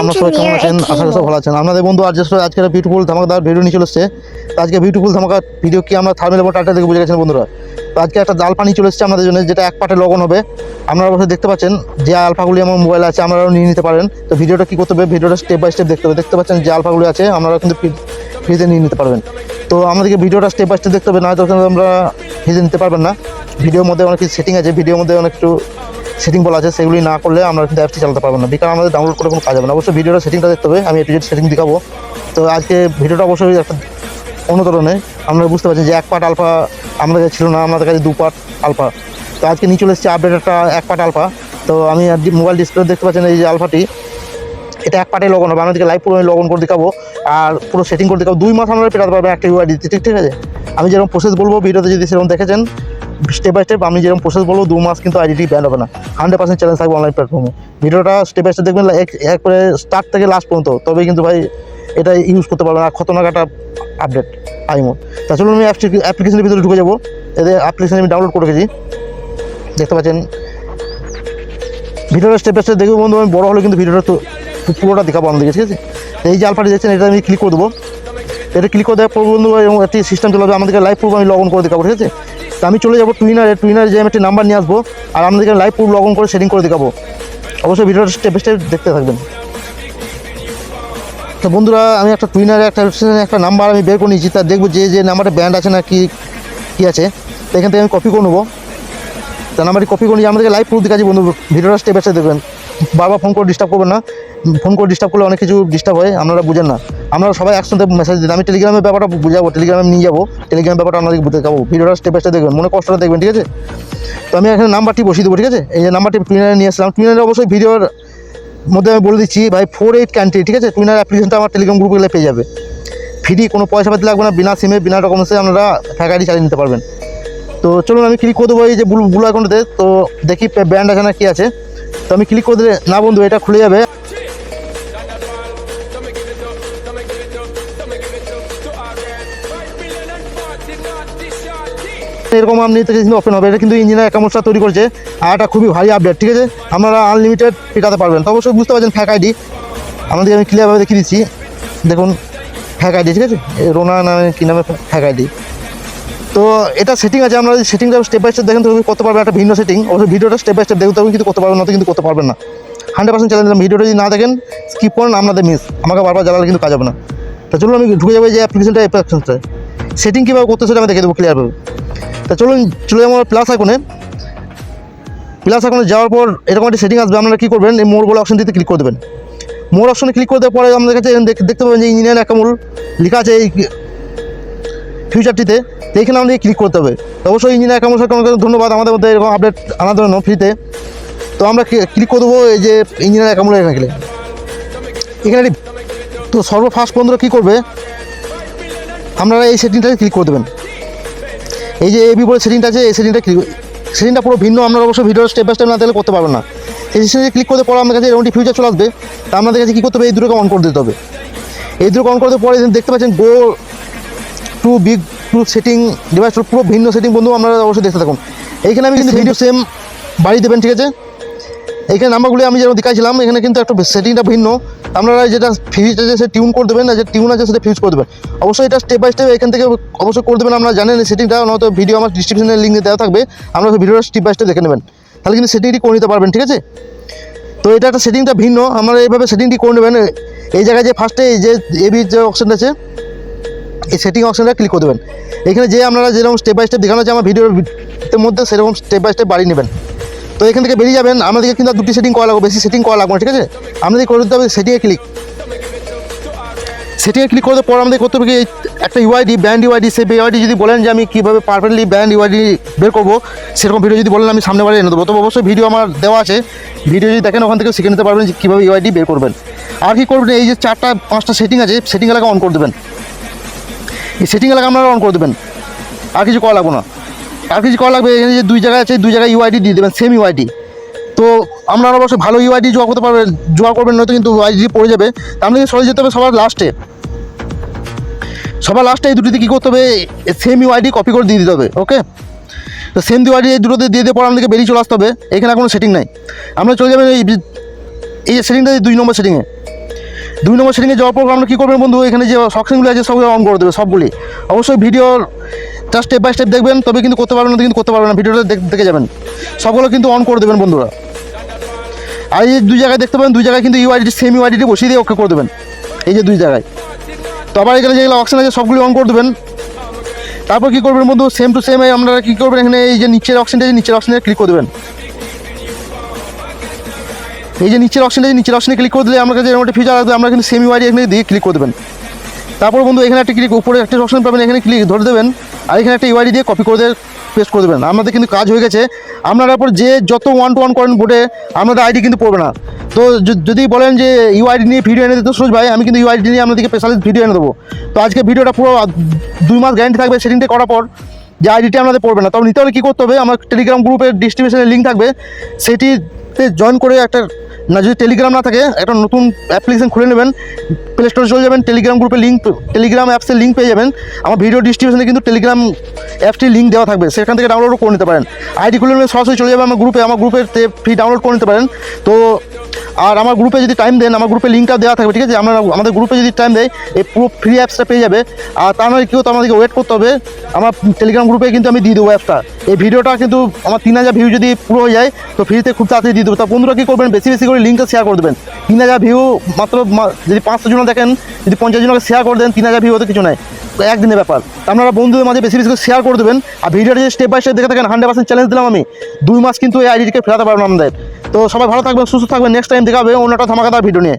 আমরা সবাই কেমন আছেন? আশা করি সব ভালো আছেন। আপনাদের বন্ধু আজ আজকে বিউটিফুল ধামাকাদার ভিডিও নিয়ে চলে এসছে। আজকে বিউটিফুল ধামাকা ভিডিও কি আমরা থার্মেল এবং টাটা থেকে বুঝে গেছেন বন্ধুরা। তো আজকে একটা জাল পানি চলে এসছে আপনাদের জন্য যেটা এক পাটে লগন হবে। আপনারা অবশ্যই দেখতে পাচ্ছেন যে আলফাগুলি আমার মোবাইলে আছে আপনারাও নিয়ে নিতে পারেন। তো ভিডিওটা কি করতে হবে? ভিডিওটা স্টেপ বাই স্টেপ দেখতে হবে। দেখতে পাচ্ছেন যে আলফাগুলি আছে আপনারা কিন্তু ফ্রিতে নিয়ে নিতে পারবেন। তো আমাদেরকে ভিডিওটা স্টেপ বাই স্টেপ দেখতে হবে না হয়তো আমরা ফ্রিতে নিতে পারবেন না। ভিডিওর মধ্যে অনেক কিছু সেটিং আছে ভিডিওর মধ্যে অনেক একটু সেটিং বলা আছে, সেগুলি না করলে আমরা কিন্তু অ্যাপটি চালাতে পারব না। বিকার আমাদের ডাউনলোড করে কোনো কাজ হবে না। অবশ্যই ভিডিওটা সেটিংটা দেখতে হবে, আমি এপিজেড সেটিং দেখাবো। তো আজকে ভিডিওটা অবশ্যই একটা অন্য ধরনের আপনারা বুঝতে পারছেন যে এক পার্ট আলফা আমাদের কাছে ছিল না, আমাদের কাছে দু পার্ট আলফা তো আজকে নিয়ে চলে এসেছে আপডেট একটা এক পার্ট আলফা তো আমি মোবাইল ডিসপ্লে দেখতে পাচ্ছেন এই যে আলফাটি এটা এক পার্টে লগন হবে। আমাদেরকে লাইভ পুরো আমি লগন করে দেখাবো। আর পুরো সেটিং করে দেখাবো। দুই মাস আমরা পেটাতে পারব একটা ইউআই দিতে ঠিক ঠিক আছে? আমি যেরকম প্রসেস বলব, ভিডিওতে যদি সেরকম দেখেছেন স্টেপ বাই স্টেপ আমি যেরকম প্রসেস বলব, দু মাস কিন্তু আইডিটি ব্যান্ড হবে না। হান্ড্রেড পার্সেন্ট চ্যালেঞ্জ থাকবে অনলাইন প্ল্যাটফর্মে ভিডিওটা স্টেপ বাই স্টেপ দেখবেন এক- একবারে স্টার্ট থেকে লাস্ট পর্যন্ত। তবে কিন্তু ভাই এটা ইউজ করতে পারবেন। আর খতরনাক একটা আপডেট আইমো। তা চলুন আমি অ্যাপ্লিকেশনের ভিতরে ঢুকে যাব। এদের অ্যাপ্লিকেশন আমি ডাউনলোড করে রেখেছি। দেখতে পাচ্ছেন। ভিডিওটা স্টেপ বাই স্টেপ দেখব বন্ধু। আমি বড় হলে কিন্তু ভিডিওটা তো পুরোটা দেখাবো আমাদেরকে ঠিক আছে? এই যে আলফাটি দেখছেন, এটা আমি ক্লিক করে দেবো। এটা ক্লিক করে দেওয়ার পর বন্ধু এবং একটি সিস্টেম চলে যাবে আমাদেরকে লাইভ প্রুফ আমি লগ ইন করে দেখাবো, ঠিক আছে? আমি চলে যাব টুইনারে টুইনারে যে আমি একটি নাম্বার নিয়ে আসব, আর আমাদেরকে লাইভ প্রুফ লগ ইন করে সেটিং করে দেখাবো। অবশ্যই ভিডিওটা স্টেপ স্টেপ দেখতে থাকবেন। তো বন্ধুরা, আমি একটা টুইনারে, একটা একটা নাম্বার আমি বের করে নিয়েছি, তা দেখব যে যে নাম্বারটা ব্যান্ড আছে না কি, কী আছে। তো এখান থেকে আমি কপি করে নেব। তা নাম্বারটি কপি করে নিয়ে আমাদেরকে লাইভ প্রুফ দেখাচ্ছি বন্ধু, ভিডিওটা স্টেপ স্টেপ দেখবেন। বারবার ফোন করে ডিস্টার্ব করবেন না। ফোন করে ডিস্টার্ব করলে অনেক কিছু ডিস্টার্ব হয়, আপনারা বুঝেন না। আমরা সবাই একসাথে মেসেজ দিন আমি টেলিগ্রামের ব্যাপারটা বুঝাবো টেলিগ্রামে নিয়ে যাব। টেলিগ্রামের ব্যাপারটা আপনাদেরকে বুঝতে দেখাবো। ভিডিওটা স্টেপ স্টেপ দেখবেন, মনে কষ্টটা দেখবেন, ঠিক আছে? তো আমি এখানে নাম্বারটি বসিয়ে দেবো, ঠিক আছে? এই যে নাম্বারটি টুইনারে নিয়ে আসলাম। টুইনারে অবশ্যই ভিডিওর মধ্যে আমি বলে দিচ্ছি, ভাই ফোর এইট কান্ট্রি ঠিক আছে? টুইনার অ্যাপ্লিকেশনটা আমার টেলিগ্রাম গ্রুপে পেয়ে যাবে। ফ্রি কোনো পয়সা পাতি লাগবে না, বিনা সিমে বিনা ডকুমেন্টসে আপনারা ফ্যাকারি চালিয়ে নিতে পারবেন। তো চলুন আমি ক্লিক করে দেবো এই যে ব্লু ব্লু অ্যাকাউন্টে তো। দেখি ব্যান্ড আছে না কি আছে। তো আমি ক্লিক করে দিলে, না বন্ধু, এটা খুলে যাবে। এরকম আপনি কিন্তু ওপেন হবে। এটা কিন্তু ইঞ্জিনিয়ার একামসটা তৈরি করেছে। আর এটা খুবই ভারী আপডেট ঠিক আছে? আপনারা আনলিমিটেড পেটাতে পারবেন। তো অবশ্যই বুঝতে পারছেন ফ্যাক আইডি আমাদের আমি ক্লিয়ারভাবে দেখিয়ে দিচ্ছি। দেখুন ফ্যাক আইডি ঠিক আছে? রোনা নামে কী নামে ফ্যাক আইডি তো এটা সেটিং আছে, আমরা যদি সেটিংটা স্টেপ বাই স্টেপ দেখেন তো করতে পারবেন একটা ভিন্ন সেটিং অবশ্যই ভিডিওটা স্টেপ বাই স্টেপ দেখতে হবে কিন্তু করতে পারবেন না কিন্তু করতে পারবেন না। হান্ড্রেড পার্সেন্ট চ্যালেঞ্জ ভিডিওটা যদি না দেখেন স্কিপ করেন, আপনাদের মিস আমাকে বারবার জ্বালালে কিন্তু কাজ হবে না। তা চলুন, আমি ঢুকে যাব যে অ্যাপ্লিকেশনটা অ্যাপ্লিকেশনটা সেটিং কীভাবে করতে সেটা আমি দেখে দেবো ক্লিয়ারভাবে তা চলুন, চলে যাব আমার প্লাস আইকনে প্লাস আইকনে যাওয়ার পর এরকম একটা সেটিং আসবে, আপনারা কী করবেন, এই মোর বলে অপশন দিতে ক্লিক করে দেবেন। মোর অপশনে ক্লিক করে দেওয়ার পরে আমাদের কাছে দেখতে পাবেন যে ইঞ্জিনিয়ার অ্যাকাউন্ট লেখা আছে, এই ফিউচারটিতে তো এইখানে আমাদের ক্লিক করতে হবে। তো অবশ্যই ইঞ্জিনিয়ার অ্যাকাউন্ট সরকার ধন্যবাদ আমাদের মধ্যে এরকম আপডেট আনার জন্য ফ্রিতে তো আমরা ক্লিক করে দেবো এই যে ইঞ্জিনিয়ার অ্যাকাউন্ট গেলে। এখানে তো সর্বফার্স্ট বন্ধুরা কী করবে? আপনারা এই সেটিংটাকে ক্লিক করে দেবেন। এই যে এবি বলে সেটিংটা আছে, এই সেটিংটা ক্লিক সেটিংটা পুরো ভিন্ন, আপনারা অবশ্যই ভিডিও স্টেপ বাই স্টেপ না দেখলে করতে পারবেন না। এই সেটিংয়ে ক্লিক করতে পরে আমাদের কাছে এরকমটি ফিউচার চলে আসবে। তা আমাদের কাছে কী করতে হবে? এই দুটোকে অন করে দিতে হবে। এই দুটোকে অন করে দেওয়ার পরে দেখতে পাচ্ছেন go to big to setting device পুরো ভিন্ন সেটিং বন্ধু আপনারা অবশ্যই দেখতে থাকুন। এইখানে আমি কিন্তু ভিডিও সেম বাড়ি দেবেন ঠিক আছে? এইখানে নাম্বারগুলি আমি যেরকম দেখাইছিলাম এখানে কিন্তু একটু সেটিংটা ভিন্ন। আপনারা যেটা ফিউজ আছে সে টিউন করে দেবেন না যে টিউন আছে সেটা ফিউজ করে দেবেন। অবশ্যই এটা স্টেপ বাই স্টেপ এখান থেকে অবশ্যই করে দেবেন আপনারা জানেন সেটিংটা নয়তো ভিডিও আমার ডিসক্রিপশনের লিঙ্কে দেওয়া থাকবে আপনারা ভিডিওটা স্টেপ বাই স্টেপ দেখে নেবেন। তাহলে কিন্তু সেটিংটি করে নিতে পারবেন ঠিক আছে? তো এটা একটা সেটিংটা ভিন্ন আপনারা এইভাবে সেটিংটি করে নেবেন। এই জায়গায় যে ফার্স্টে এই যে এবি যে অপশানটা আছে এই সেটিং অপশানটা ক্লিক করে দেবেন। এখানে যে আপনারা যেরকম স্টেপ বাই স্টেপ দেখানো হচ্ছে, আমার ভিডিওর মধ্যে সেরকম স্টেপ বাই স্টেপ বাড়িয়ে নেবেন। তো এখান থেকে বেরিয়ে যাবেন, আমাদেরকে কিন্তু দুটি সেটিং করা লাগবে, বেশি সেটিং করা লাগবে ঠিক আছে? আমাদের করে দিতে হবে সেটিংয়ে ক্লিক সেটিংয়ে ক্লিক করতে পর আমাদের করতে হবে একটা ইউআইডি ব্যান্ড ইউআইডি সেই ইউআইডি যদি বলেন যে আমি কীভাবে পারফেক্টলি ব্যান্ড ইউআইডি বের করব, সেরকম ভিডিও যদি বলেন আমি সামনে বারে এনে দেবো। তো অবশ্যই ভিডিও আমার দেওয়া আছে। ভিডিও যদি দেখেন, ওখান থেকে শিখে নিতে পারবেন যে কীভাবে ইউআইডি বের করবেন। আর কি করবেন, এই যে চারটা, পাঁচটা সেটিং আছে সেটিং এলাকা অন করে দেবেন। এই সেটিং এলাকা আপনারা অন করে দেবেন। আর কিছু করা লাগবে না। আর কিছু করা লাগবে এখানে যে দুই জায়গায় আছে, দুই জায়গায় ইউআইডি দিয়ে দেবেন সেম ইউআইডি তো আপনারা অবশ্যই ভালো ইউআইডি জোগাড় করতে পারবেন, জোগাড় করবেন, নয়তো কিন্তু ইউআইডি পড়ে যাবে। তা আপনাদের সরে যেতে হবে সবার লাস্টে সবার লাস্টে এই দুটিতে কী করতে হবে? সেম ইউআইডি কপি করে দিয়ে দিতে হবে ওকে তো সেম ইউআইডি এই দুটোতে দিয়ে দেওয়ার পর আমাদেরকে বেরিয়ে চলে আসতে হবে। এখানে কোনো সেটিং নাই। আমরা চলে যাবেন এই এই সেটিংটা দুই নম্বর সেটিংয়ে দুই নম্বর সেটিংয়ে যাওয়ার পর আমরা কী করবেন বন্ধু? এখানে যে সকশনগুলো আছে, সবগুলো অন করে দেবে, সবগুলি। অবশ্যই video just step by step দেখবেন, তবে কিন্তু করতে পারবেন না, কিন্তু করতে পারবেন না। ভিডিওটা দেখ- যাবেন। সবগুলো কিন্তু অন করে দেবেন বন্ধুরা। আর এই যে দুই জায়গায় দেখতে পাবেন, দুই জায়গায় কিন্তু ইউআইডি সেম ইউআইডি বসিয়ে দিয়ে ওকে করে দেবেন। এই যে দুই জায়গায়। তো আবার এখানে যেগুলো অপশন আছে, সবগুলো অন করে দেবেন। তারপর কী করবেন বন্ধু? সেম টু সেম আপনারা কী করবেন? এখানে এই যে নিচের অপশনটা আছে, নিচের অপশনে ক্লিক করে দেবেন। এই যে নিচের অপশনটা নিচের অপশনে ক্লিক করে দিলে আমাকে যে একটা ফিচার আসবে, আমরা কিন্তু সেমি ইউআইডি এখানে দিয়ে ক্লিক করে দেবেন। তারপর বন্ধু, এখানে একটা ক্লিক উপরে একটা অপশন পাবেন, এখানে ক্লিক ধরে দেবেন, আর এখানে একটা ইউআইডি দিয়ে কপি করে দিয়ে পেস্ট করে দেবেন। আমাদের কিন্তু কাজ হয়ে গেছে। আপনারা পর যে যত ওয়ান টু ওয়ান করেন বোর্ডে আপনাদের আইডি কিন্তু পড়বে না। তো যদি বলেন যে ইউআইডি নিয়ে ভিডিও এনে দিতে, সুরজ ভাই, আমি কিন্তু ইউআইডি নিয়ে আপনাদেরকে স্পেশালিস্ট ভিডিও এনে দেবো। তো আজকে ভিডিওটা পুরো দুই মাস গ্যারান্টি থাকবে সেটিংটা করার পর, যে আইডিটি আপনাদের পড়বে না। তবে নিতে হলে কী করতে হবে? আমার টেলিগ্রাম গ্রুপের ডিস্ট্রিবিউশনের লিঙ্ক থাকবে। সেটিতে জয়েন করে একটা না, যদি টেলিগ্রাম না থাকে, একটা নতুন অ্যাপ্লিকেশন খুলে নেবেন প্লে স্টোরে চলে যাবেন টেলিগ্রাম গ্রুপে লিঙ্ক টেলিগ্রাম অ্যাপসের লিঙ্ক পেয়ে যাবেন। আমার ভিডিও ডিস্ট্রিবিউশনে কিন্তু টেলিগ্রাম অ্যাপটির লিঙ্ক দেওয়া থাকবে, সেখান থেকে ডাউনলোডও করে নিতে পারেন। আইডি খুলে নেবেন, সরাসরি চলে যাবে আমার গ্রুপে আমার গ্রুপের ফ্রি ডাউনলোড করে নিতে পারেন। তো আর আমার গ্রুপে যদি টাইম দেন, আমার গ্রুপে লিঙ্কটা দেওয়া থাকবে, ঠিক আছে? আমরা আমাদের গ্রুপে যদি টাইম দেয়, এই পুরো ফ্রি অ্যাপসটা পেয়ে যাবে। আর তা নয় কেউ তো আমাদেরকে ওয়েট করতে হবে। আমার টেলিগ্রাম গ্রুপে কিন্তু আমি দিয়ে দেবো অ্যাপটা এই ভিডিওটা কিন্তু আমার তিন হাজার ভিউ যদি পুরো হয়ে যায়, তো ফ্রিতে খুব তাড়াতাড়ি দিয়ে দেবো। তা বন্ধুরা কী করবেন? বেশি বেশি করে লিঙ্কটা শেয়ার করে দেবেন। তিন হাজার ভিউ মাত্র যদি পাঁচশো জন দেখেন, যদি পঞ্চাশ জনকে শেয়ার করে দেন, তিন হাজার ভিউ হতে কিছু নাই। একদিনের ব্যাপার। আপনারা বন্ধুদের মাঝে বেশি বেশি করে শেয়ার করে দেবেন। আর ভিডিওটা যদি স্টেপ বাই স্টেপ দেখে থাকেন হান্ড্রেড পার্সেন্ট চ্যালেঞ্জ দিলাম আমি। দুই মাস কিন্তু এই আইডিটিকে ফেরাতে পারবেন আমাদের। তো সবাই ভালো থাকবেন সুস্থ থাকবেন নেক্সট টাইম দেখাবে অন্য একটা ধামাকাদার ভিডিও নিয়ে।